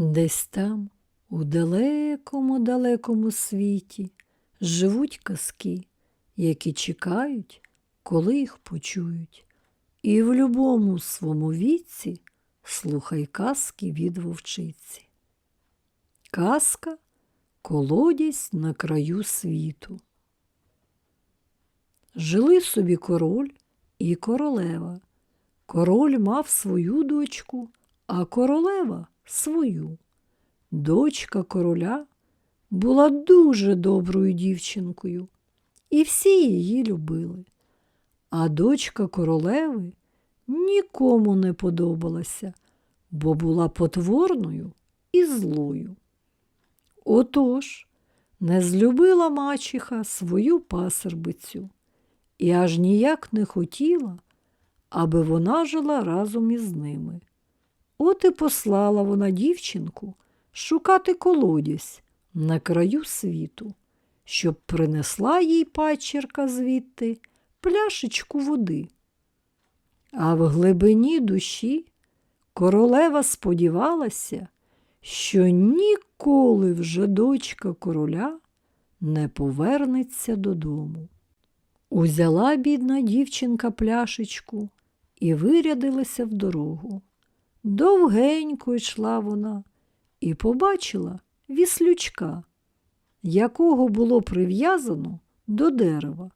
Десь там, у далекому далекому світі, живуть казки, які чекають, коли їх почують. І в любому своєму віці слухай казки від вовчиці. Казка колодязь на краю світу. Жили собі король і королева. Король мав свою дочку, а королева свою. Дочка короля була дуже доброю дівчинкою, і всі її любили. А дочка королеви нікому не подобалася, бо була потворною і злою. Отож, не злюбила мачіха свою пасербицю і аж ніяк не хотіла, аби вона жила разом із ними. От і послала вона дівчинку шукати колодязь на краю світу, щоб принесла їй пачерка звідти пляшечку води. А в глибині душі королева сподівалася, що ніколи вже дочка короля не повернеться додому. Узяла бідна дівчинка пляшечку і вирядилася в дорогу. Довгенько йшла вона і побачила віслючка, якого було прив'язано до дерева.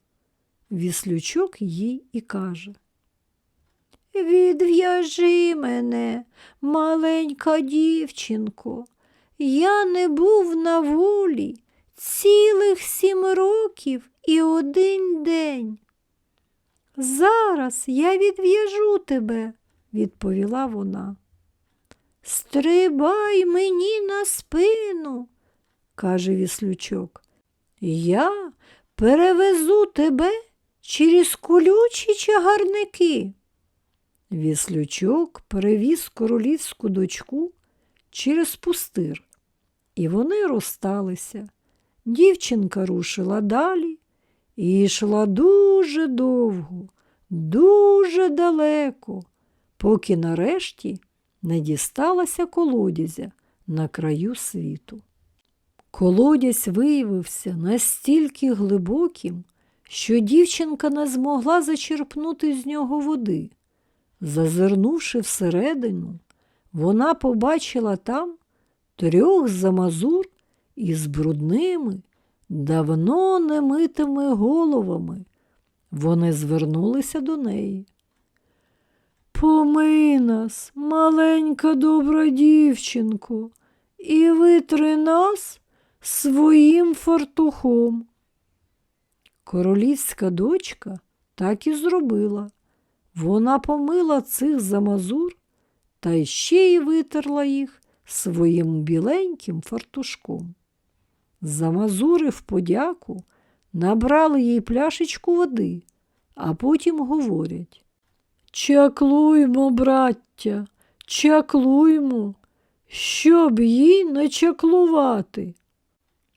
Віслючок їй і каже Відв'яжи мене, маленька дівчинко, я не був на волі цілих сім років і один день. Зараз я відв'яжу тебе, відповіла вона. Стрибай мені на спину, каже віслючок. Я перевезу тебе через колючі чагарники. Віслючок перевіз королівську дочку через пустир, і вони розсталися. Дівчинка рушила далі і йшла дуже довго, дуже далеко, поки нарешті не дісталася колодязя на краю світу. Колодязь виявився настільки глибоким, що дівчинка не змогла зачерпнути з нього води. Зазирнувши всередину, вона побачила там трьох замазур із брудними, давно немитими головами. Вони звернулися до неї. Помий нас, маленька добра дівчинко, і витри нас своїм фартухом. Королівська дочка так і зробила. Вона помила цих замазур та ще й витерла їх своїм біленьким фартушком. Замазури в подяку набрали їй пляшечку води, а потім говорять Чаклуймо, браття, чаклуймо, щоб їй не чаклувати.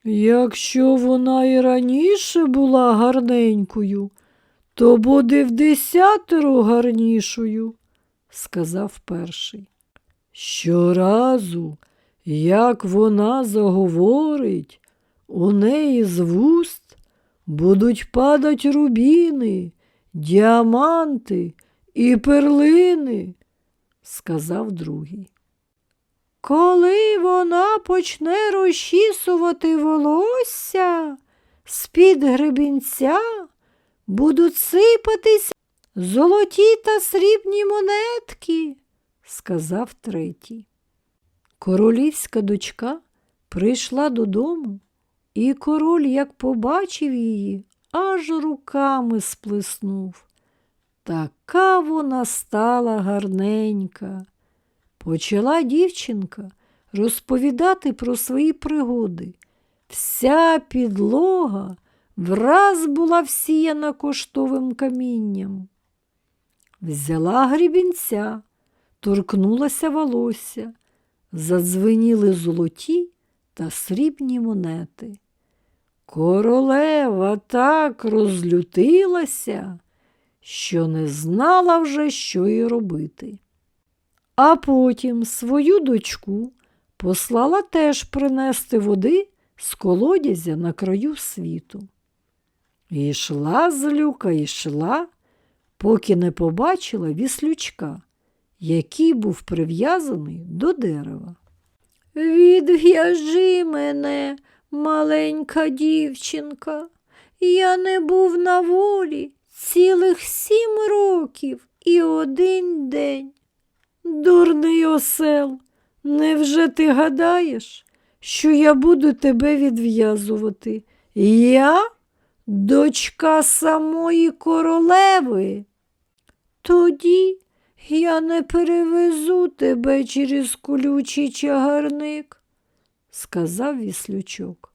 Якщо вона і раніше була гарненькою, то буде в десятеро гарнішою, сказав перший. Щоразу, як вона заговорить, у неї з вуст будуть падать рубіни, діаманти і перлини, сказав другий. Коли вона почне розчісувати волосся з-під гребінця, будуть сипатись золоті та срібні монетки, сказав третій. Королівська дочка прийшла додому, і король, як побачив її, аж руками сплеснув. Така вона стала гарненька. Почала дівчинка розповідати про свої пригоди. Вся підлога враз була всіяна коштовим камінням. Взяла грібінця, торкнулася волосся, задзвеніли золоті та срібні монети. Королева так розлютилася, що не знала вже, що й робити. А потім свою дочку послала теж принести води з колодязя на краю світу. І йшла злюка, йшла, поки не побачила віслючка, який був прив'язаний до дерева. Відв'яжи мене, маленька дівчинка, я не був на волі цілих сім років і один день. Дурний осел, невже ти гадаєш, що я буду тебе відв'язувати? Я дочка самої королеви. Тоді я не перевезу тебе через колючий чагарник, сказав віслючок.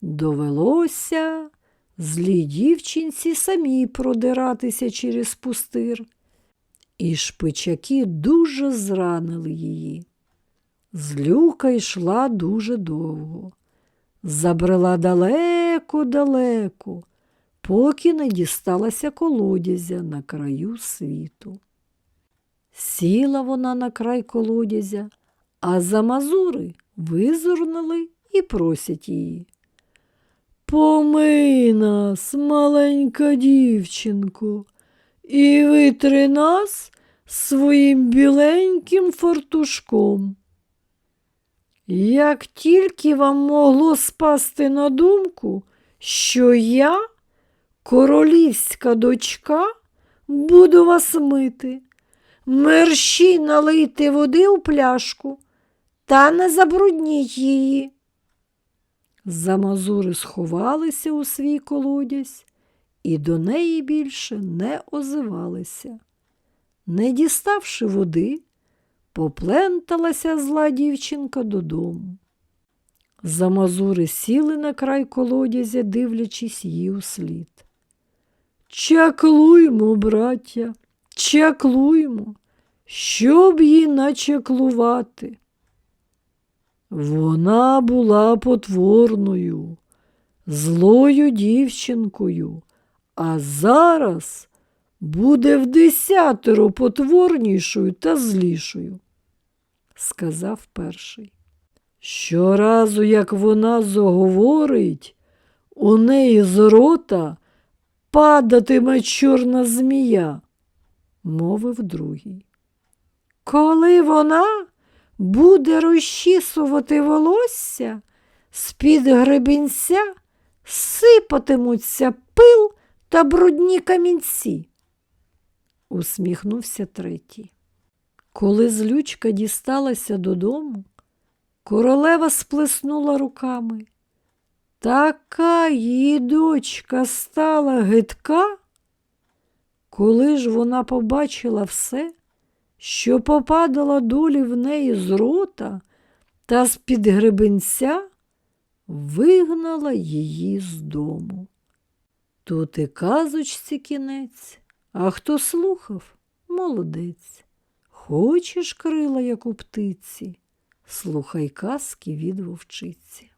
Довелося злій дівчинці самій продиратися через пустир, і шпичаки дуже зранили її. Злюка йшла дуже довго, забрела далеко-далеко, поки не дісталася колодязя на краю світу. Сіла вона на край колодязя, а за мазури визирнули і просять її. Помий нас, маленька дівчинко, і витри нас своїм біленьким фартушком. Як тільки вам могло спасти на думку, що я, королівська дочка, буду вас мити, мерщій налийте води у пляшку та не забрудніть її. Замазури сховалися у свій колодязь і до неї більше не озивалися. Не діставши води, попленталася зла дівчинка додому. Замазури сіли на край колодязя, дивлячись їй у слід. Чаклуймо, браття, чаклуймо, щоб їй начаклувати. Вона була потворною, злою дівчинкою, а зараз буде в десятеро потворнішою та злішою, сказав перший. Щоразу, як вона заговорить, у неї з рота падатиме чорна змія, мовив другий. Коли вона буде розчісувати волосся, з-під гребінця сипатимуться пил та брудні камінці, усміхнувся третій. Коли злючка дісталася додому, королева сплеснула руками. Така її дочка стала гидка. Коли ж вона побачила все, що попадала долі в неї з рота та з-під гребенця, вигнала її з дому. Тут і казочці кінець, а хто слухав, молодець. Хочеш крила, як у птиці, слухай казки від вовчиці.